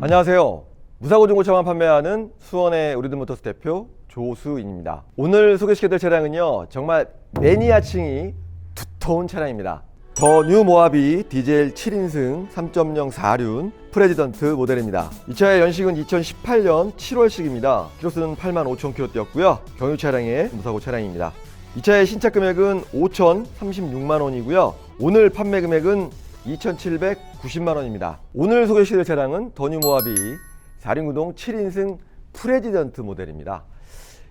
안녕하세요. 무사고 중고차만 판매하는 수원의 우리들모터스 대표 조수인입니다. 오늘 소개시켜드릴 차량은요, 정말 매니아층이 두터운 차량입니다. 더 뉴 모하비 디젤 7인승 3.0 4륜 프레지던트 모델입니다. 이 차의 연식은 2018년 7월식입니다. 키로수는 8만 5천 킬로 뛰었고요. 경유 차량의 무사고 차량입니다. 이 차의 신차 금액은 5,036만 원이고요. 오늘 판매 금액은 2,790만 원입니다. 오늘 소개시킬 차량은 더뉴 모하비 4륜 구동 7인승 프레지던트 모델입니다.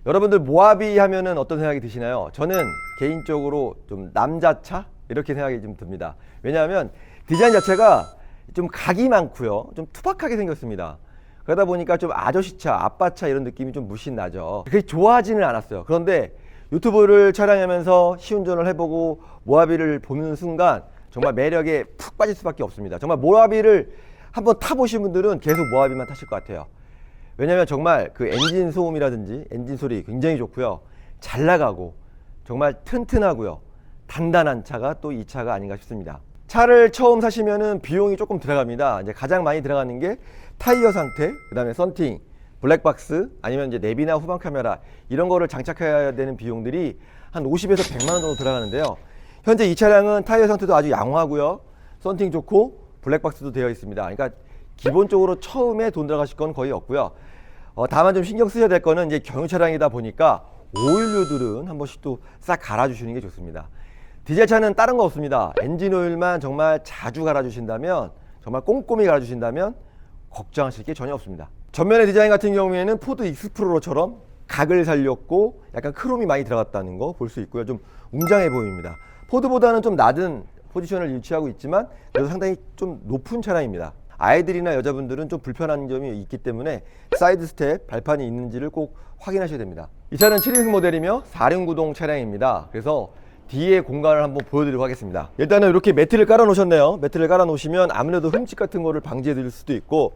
여러분들 모하비 하면은 어떤 생각이 드시나요? 저는 개인적으로 좀 남자차 이렇게 생각이 좀 듭니다. 왜냐하면 디자인 자체가 좀 각이 많고요. 좀 투박하게 생겼습니다. 그러다 보니까 좀 아저씨차, 아빠차 이런 느낌이 좀 무신 나죠. 그게 좋아하지는 않았어요. 그런데 유튜브를 촬영하면서 시운전을 해보고 모하비를 보는 순간 정말 매력에 푹 빠질 수밖에 없습니다. 정말 모하비를 한번 타보신 분들은 계속 모하비만 타실 것 같아요. 왜냐면 정말 그 엔진 소음이라든지 엔진 소리 굉장히 좋고요. 잘 나가고 정말 튼튼하고요. 단단한 차가 또 이 차가 아닌가 싶습니다. 차를 처음 사시면은 비용이 조금 들어갑니다. 이제 가장 많이 들어가는 게 타이어 상태, 그다음에 썬팅, 블랙박스, 아니면 이제 내비나 후방 카메라 이런 거를 장착해야 되는 비용들이 한 50에서 100만 원 정도 들어가는데요. 현재 이 차량은 타이어 상태도 아주 양호하고요. 썬팅 좋고 블랙박스도 되어 있습니다. 그러니까 기본적으로 처음에 돈 들어가실 건 거의 없고요. 어, 다만 좀 신경 쓰셔야 될 거는 이제 경유 차량이다 보니까 오일류들은 한 번씩 또 싹 갈아주시는 게 좋습니다. 디젤 차는 다른 거 없습니다. 엔진 오일만 정말 자주 갈아주신다면 정말 꼼꼼히 갈아주신다면 걱정하실 게 전혀 없습니다. 전면의 디자인 같은 경우에는 포드 익스프로처럼 각을 살렸고 약간 크롬이 많이 들어갔다는 거 볼 수 있고요. 좀 웅장해 보입니다. 포드보다는 좀 낮은 포지션을 유지하고 있지만 그래도 상당히 좀 높은 차량입니다. 아이들이나 여자분들은 좀 불편한 점이 있기 때문에 사이드 스텝 발판이 있는지를 꼭 확인하셔야 됩니다. 이 차는 7인승 모델이며 4륜 구동 차량입니다. 그래서 뒤에 공간을 한번 보여드리도록 하겠습니다. 일단은 이렇게 매트를 깔아 놓으셨네요. 매트를 깔아 놓으시면 아무래도 흠집 같은 거를 방지해 드릴 수도 있고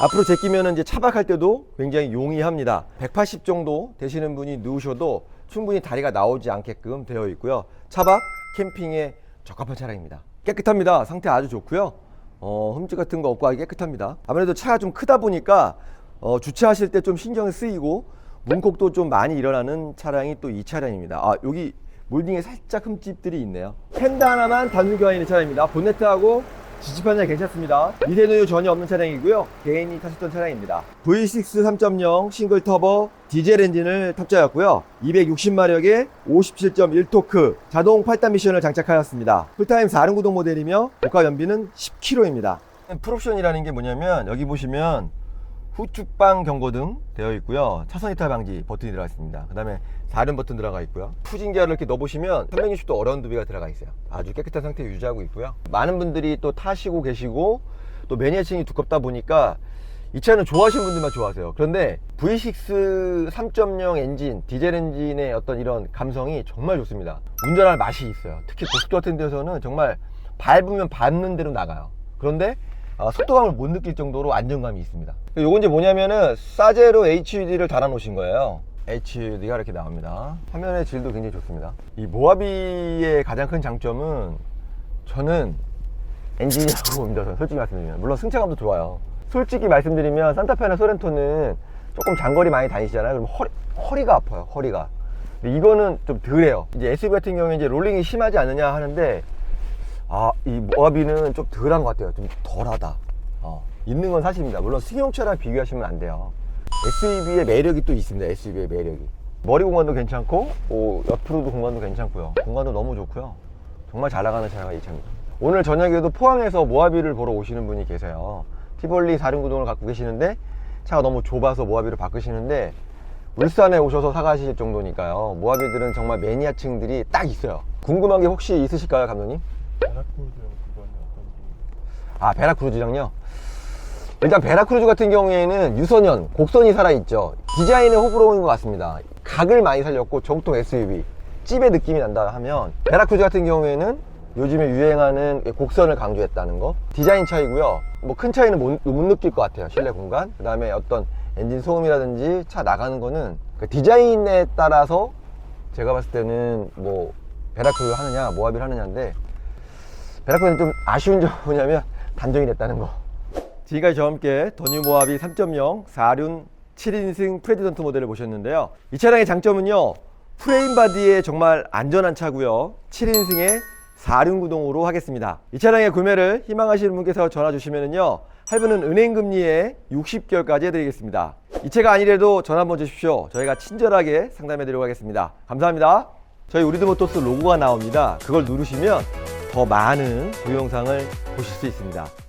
앞으로 제끼면 이제 차박할 때도 굉장히 용이합니다. 180 정도 되시는 분이 누우셔도 충분히 다리가 나오지 않게끔 되어 있고요. 차박, 캠핑에 적합한 차량입니다. 깨끗합니다. 상태 아주 좋고요. 어, 흠집 같은 거 없고 아주 깨끗합니다. 아무래도 차가 좀 크다 보니까 어, 주차하실 때 좀 신경이 쓰이고 문콕도 좀 많이 일어나는 차량이 또 이 차량입니다. 아, 여기 몰딩에 살짝 흠집들이 있네요. 펜더 하나만 단순 교환이 있는 차량입니다. 본네트하고 지지판이 괜찮습니다. 미세누유 전혀 없는 차량이고요. 개인이 타셨던 차량입니다. V6 3.0 싱글 터보 디젤 엔진을 탑재하였고요. 260마력의 57.1토크 자동 8단 미션을 장착하였습니다. 풀타임 4륜 구동 모델이며 고가 연비는 10km입니다. 풀옵션이라는 게 뭐냐면 여기 보시면 후축방 경고 등 되어 있고요. 차선 이탈 방지 버튼이 들어가 있습니다. 그 다음에 4륜 버튼 들어가 있고요. 푸진 기어를 이렇게 넣어보시면 360도 어라운드 비가 들어가 있어요. 아주 깨끗한 상태 유지하고 있고요. 많은 분들이 또 타시고 계시고 또 매니아층이 두껍다 보니까 이 차는 좋아하시는 분들만 좋아하세요. 그런데 V6 3.0 엔진, 디젤 엔진의 어떤 이런 감성이 정말 좋습니다. 운전할 맛이 있어요. 특히 고속도 같은 데서는 정말 밟으면 밟는 대로 나가요. 그런데 어, 속도감을 못 느낄 정도로 안정감이 있습니다. 요건 이제 뭐냐면은 사제로 HUD를 달아 놓으신 거예요. HUD가 이렇게 나옵니다. 화면의 질도 굉장히 좋습니다. 이 모하비의 가장 큰 장점은 저는 엔진이라고 봅니다. 솔직히 말씀드리면. 물론 승차감도 좋아요. 솔직히 말씀드리면 산타페나 소렌토는 조금 장거리 많이 다니시잖아요. 그럼 허리, 허리가 아파요. 허리가. 이거는 좀 덜해요. 이제 SUV 같은 경우에 이제 롤링이 심하지 않느냐 하는데 아, 이 모하비는 좀 덜한 것 같아요. 좀 덜하다. 어, 있는 건 사실입니다. 물론 승용차랑 비교하시면 안 돼요. SUV의 매력이 또 있습니다. SUV의 매력이. 머리 공간도 괜찮고, 오, 옆으로도 공간도 괜찮고요. 공간도 너무 좋고요. 정말 잘 나가는 차가 이 차입니다. 오늘 저녁에도 포항에서 모하비를 보러 오시는 분이 계세요. 티볼리 4륜구동을 갖고 계시는데 차가 너무 좁아서 모하비를 바꾸시는데 울산에 오셔서 사가실 정도니까요. 모하비들은 정말 매니아층들이 딱 있어요. 궁금한 게 혹시 있으실까요, 감독님? 베라크루즈랑 그거는 어떤지. 아 베라크루즈랑요? 일단 베라크루즈 같은 경우에는 유선형 곡선이 살아있죠. 디자인은 호불호인 것 같습니다. 각을 많이 살렸고 정통 SUV 찝의 느낌이 난다 하면 베라크루즈 같은 경우에는 요즘에 유행하는 곡선을 강조했다는 거. 디자인 차이고요. 뭐 큰 차이는 못, 못 느낄 것 같아요. 실내 공간. 그 다음에 어떤 엔진 소음이라든지 차 나가는 거는 그 디자인에 따라서 제가 봤을 때는 뭐 베라클로 하느냐 모하비를 하느냐인데 베라클은 좀 아쉬운 점은 뭐냐면 단종이 됐다는 거. 지금까지 저와 함께 더뉴 모하비 3.0 4륜 7인승 프레지던트 모델을 보셨는데요. 이 차량의 장점은요 프레임 바디에 정말 안전한 차고요. 7인승의 4륜 구동으로 하겠습니다. 이 차량의 구매를 희망하시는 분께서 전화 주시면은요 할부는 은행 금리에 60개월까지 해드리겠습니다. 이 차가 아니래도 전화 한번 주십시오. 저희가 친절하게 상담해 드리도록 하겠습니다. 감사합니다. 저희 우리드 모토스 로고가 나옵니다. 그걸 누르시면 더 많은 동영상을 보실 수 있습니다